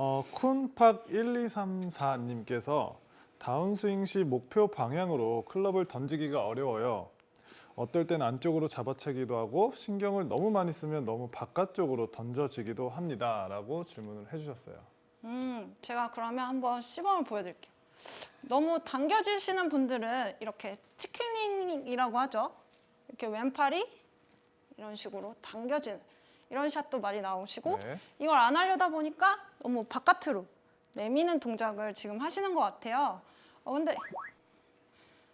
어, 쿤팍1234님께서 다운스윙 시 목표 방향으로 클럽을 던지기가 어려워요. 어떨 땐 안쪽으로 잡아채기도 하고 신경을 너무 많이 쓰면 너무 바깥쪽으로 던져지기도 합니다 라고 질문을 해주셨어요. 음, 제가 그러면 한번 시범을 보여드릴게요. 너무 당겨지시는 분들은 이렇게 치킨링이라고 하죠. 이렇게 왼팔이 이런 식으로 당겨지는 이런 샷도 많이 나오시고 네. 이걸 안 하려다 보니까 너무 바깥으로 내미는 동작을 지금 하시는 것 같아요. 어 근데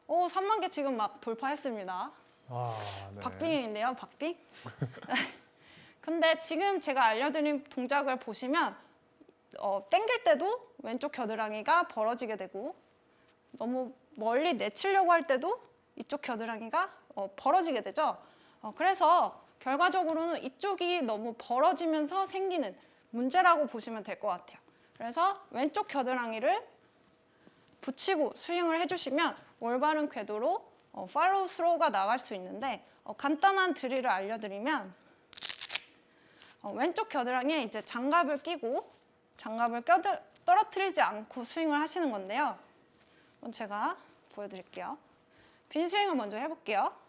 오 3만 개 지금 막 돌파했습니다. 아, 네. 박빙인데요, 박빙. 근데 지금 제가 알려드린 동작을 보시면 어, 땡길 때도 왼쪽 겨드랑이가 벌어지게 되고 너무 멀리 내치려고 할 때도 이쪽 겨드랑이가 어, 벌어지게 되죠. 어, 그래서 결과적으로는 이쪽이 너무 벌어지면서 생기는 문제라고 보시면 될 것 같아요. 그래서 왼쪽 겨드랑이를 붙이고 스윙을 해주시면 올바른 궤도로 어, 팔로우 스로우가 나갈 수 있는데 어, 간단한 드릴을 알려드리면 어, 왼쪽 겨드랑이에 이제 장갑을 끼고 장갑을 껴들, 떨어뜨리지 않고 스윙을 하시는 건데요. 제가 보여드릴게요. 빈 스윙을 먼저 해볼게요.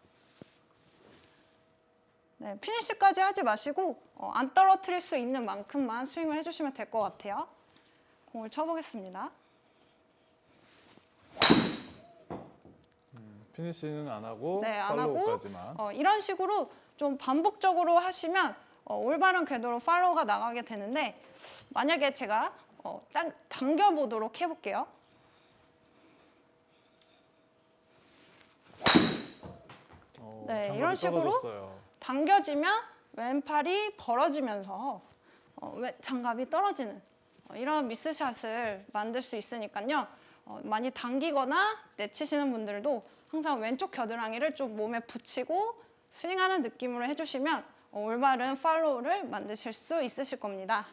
네, 피니시까지 하지 마시고 어, 안 떨어뜨릴 수 있는 만큼만 스윙을 해주시면 될 것 같아요. 공을 쳐보겠습니다. 피니시는 안 하고 네, 안 하고 팔로우까지만. 어, 이런 식으로 좀 반복적으로 하시면 어, 올바른 궤도로 팔로우가 나가게 되는데 만약에 제가 어, 당, 당겨보도록 해볼게요. 어, 네, 장갑이 이런 식으로 떨어졌어요. 당겨지면 왼팔이 벌어지면서 어, 왼- 장갑이 떨어지는 어, 이런 미스샷을 만들 수 있으니까요. 어, 많이 당기거나 내치시는 분들도 항상 왼쪽 겨드랑이를 좀 몸에 붙이고 스윙하는 느낌으로 해주시면 어, 올바른 팔로우를 만드실 수 있으실 겁니다.